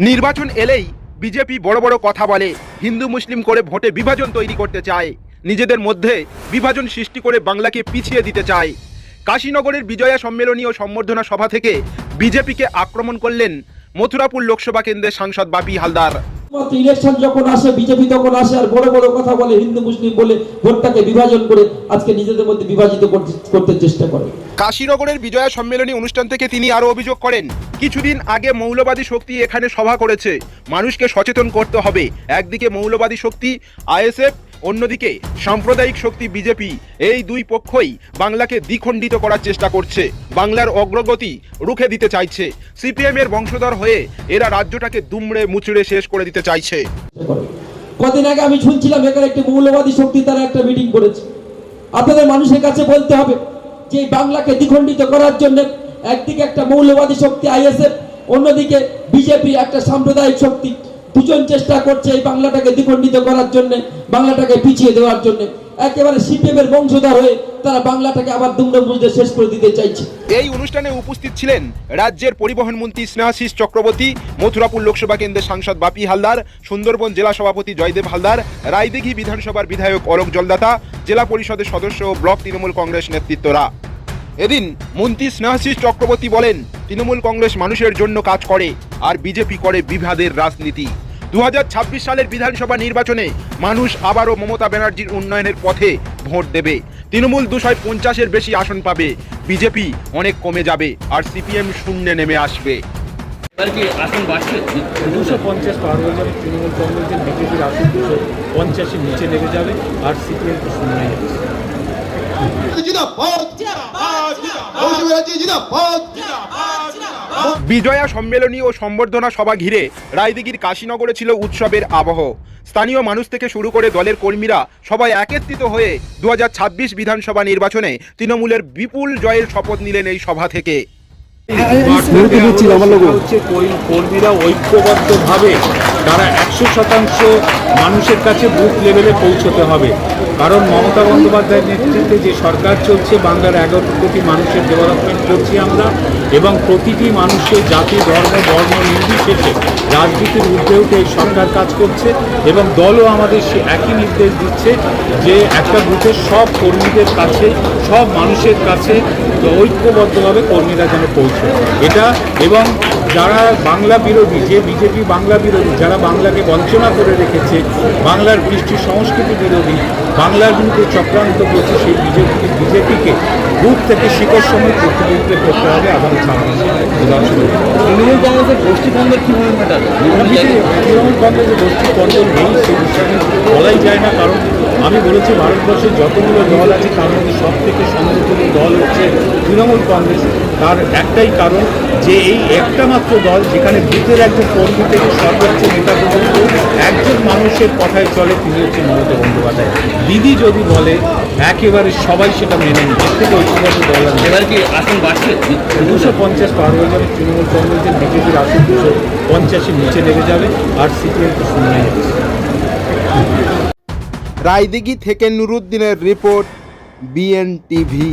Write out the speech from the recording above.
নির্বাচন এলেই বিজেপি বড় বড় কথা বলে হিন্দু মুসলিম করে ভোটে বিভাজন তৈরি করতে চায় নিজেদের মধ্যে বিভাজন সৃষ্টি করে বাংলাকে পিছিয়ে দিতে চায়। কাশীনগরের বিজয়া সম্মেলনী ও সম্বর্ধনা সভা থেকে বিজেপিকে আক্রমণ করলেন মথুরাপুর লোকসভা কেন্দ্রের সাংসদ বাপি হালদার। ইলেকশন যখন আসে বিজেপি তখন আসে আর বড় বড় কথা বলে হিন্দু মুসলিম বলে ভোটটাকে বিভাজন করে আজকে নিজেদের মধ্যে বিভাজিত করতে- চেষ্টা করে। কাশীনগরের বিজয়া সম্মেলনী অনুষ্ঠান থেকে তিনি আরও অভিযোগ করেন কিছুদিন আগে মৌলবাদী শক্তি এখানে সভা করেছে। মানুষকে সচেতন করতে হবে। একদিকে মৌলবাদী শক্তি, আইএসএফ, অন্যদিকে সাম্প্রদায়িক শক্তি বিজেপি। এই দুই পক্ষই বাংলাকে দ্বিখণ্ডিত করার চেষ্টা করছে। বাংলার অগ্রগতি রুখে দিতে চাইছে। সিপিএম এর বংশধর হয়ে এরা রাজ্যটাকে দুমড়ে মুচড়ে শেষ করে দিতে চাইছে। কদিন আগে আমি শুনছিলাম এখানে একটি মৌলবাদী শক্তি তারা একটা মিটিং করেছে। আপনাদের মানুষের কাছে বলতে হবে যে বাংলাকে দ্বিখণ্ডিত করার জন্য একদিকে একটা মৌলবাদী শক্তি আইএসএফ, অন্যদিকে বিজেপি একটা সাম্প্রদায়িক শক্তি। দুজন চেষ্টা করছে এই বাংলাটাকে দ্বিখণ্ডিত করার জন্য, বাংলাটাকে পিছিয়ে দেওয়ার জন্য। একেবারে সিপিএম এর বংশধর হয়ে তারা বাংলাটাকে আবার দুমড়ে শেষ করে দিতে চাইছে। এই অনুষ্ঠানে উপস্থিত ছিলেন রাজ্যের পরিবহন মন্ত্রী স্নেহাশিস চক্রবর্তী, মথুরাপুর লোকসভা কেন্দ্রের সাংসদ বাপি হালদার, সুন্দরবন জেলা সভাপতি জয়দেব হালদার, রায়দিঘি বিধানসভার বিধায়ক অলোক জলদাতা, জেলা পরিষদের সদস্য ও ব্লক তৃণমূল কংগ্রেস নেতৃত্বরা। এদিন মন্ত্রী স্নেহাশিস চক্রবর্তী বলেন তৃণমূল কংগ্রেস মানুষের জন্য কাজ করে আর বিজেপি করে বিভাদের রাজনীতি। দুহাজার ছাব্বিশ সালের বিধানসভা নির্বাচনে মানুষ আবারও মমতা ব্যানার্জির উন্নয়নের পথে ভোট দেবে। তৃণমূল দুশয় পঞ্চাশের বেশি আসন পাবে। বিজেপি অনেক কমে যাবে আর সিপিএম শূন্যে নেমে আসবে। এবার কি আসন বাড়ছে? দুশো পঞ্চাশ পার হয়ে যাবে তৃণমূল কংগ্রেসের বিজেপির আসন। দুশো পঞ্চাশের নিচে নেমে যাবে আর সিপিএম শূন্য বিজয়া সম্মেলনী ও সম্বর্ধনা সভা ঘিরে রায়দিঘির কাশীনগরে ছিল উৎসবের আবহ। স্থানীয় মানুষ থেকে শুরু করে দলের কর্মীরা সবাই একত্রিত হয়ে দু হাজার ছাব্বিশ বিধানসভা নির্বাচনে তৃণমূলের বিপুল জয়ের শপথ নিলেন এই সভা থেকে। কই- কর্মীরা ঐক্যবদ্ধভাবে তারা একশো শতাংশ মানুষের কাছে বুথ লেভেলে পৌঁছতে হবে। কারণ মমতা বন্দ্যোপাধ্যায়ের নেতৃত্বে যে সরকার চলছে, বাংলার এগারো কোটি মানুষের ডেভেলপমেন্ট করছি আমরা এবং প্রতিটি মানুষের জাতি, ধর্ম, বর্ণ নির্বিশেষে রাজনীতির ঊর্ধ্বে উঠে এই সরকার কাজ করছে এবং দলও আমাদের সে একই নির্দেশ দিচ্ছে যে একটা বুথের সব কর্মীদের কাছে, সব মানুষের কাছে ঐক্যবদ্ধভাবে কর্মীরা যেন পৌঁছে এটা এবং যারা বাংলা বিরোধী যে বিজেপি বাংলা বিরোধী যারা বাংলাকে বঞ্চনা করে রেখেছে বাংলার কৃষ্টি সংস্কৃতি বিরোধী বাংলার বিরুদ্ধে চক্রান্ত করছে সেই বিজেপি বিজেপিকে বুথ থেকে শিকড় সময় প্রতিনিধিত্ব করতে হবে আগামী ছাব্বিশে তৃণমূল কংগ্রেসের গোষ্ঠী দ্বন্দ্ব কীভাবে মেটাবে তৃণমূল কংগ্রেসের গোষ্ঠী কন্দল নেই সে বিষয়ে বলাই যায় না কারণ আমি বলেছি ভারতবর্ষের যতগুলো দল আছে তার মধ্যে সব থেকে সমৃদ্ধ দল হচ্ছে তৃণমূল কংগ্রেস। তার একটাই কারণ যে এই একটা মাত্র দল যেখানে বুথের একজন কর্মী থেকে সর্বোচ্চ নেতা পর্যন্ত একজন মানুষের কথায় চলে তিনি হচ্ছে মমতা বন্দ্যোপাধ্যায়। দিদি যদি বলে একেবারে সবাই সেটা মেনে নিই এর থেকে ঐক্যবদ্ধ দল। এবার কি আসন বাড়ছে? দুশো পঞ্চাশ পার হয়ে যাবে তৃণমূল কংগ্রেসের বিজেপির আসন দুশো পঞ্চাশের নিচে নেমে যাবে আর সিপিএম তো শূন্য যাচ্ছে রায়দিঘি থেকে নুরুদ্দিনের রিপোর্ট বিএনটিভি।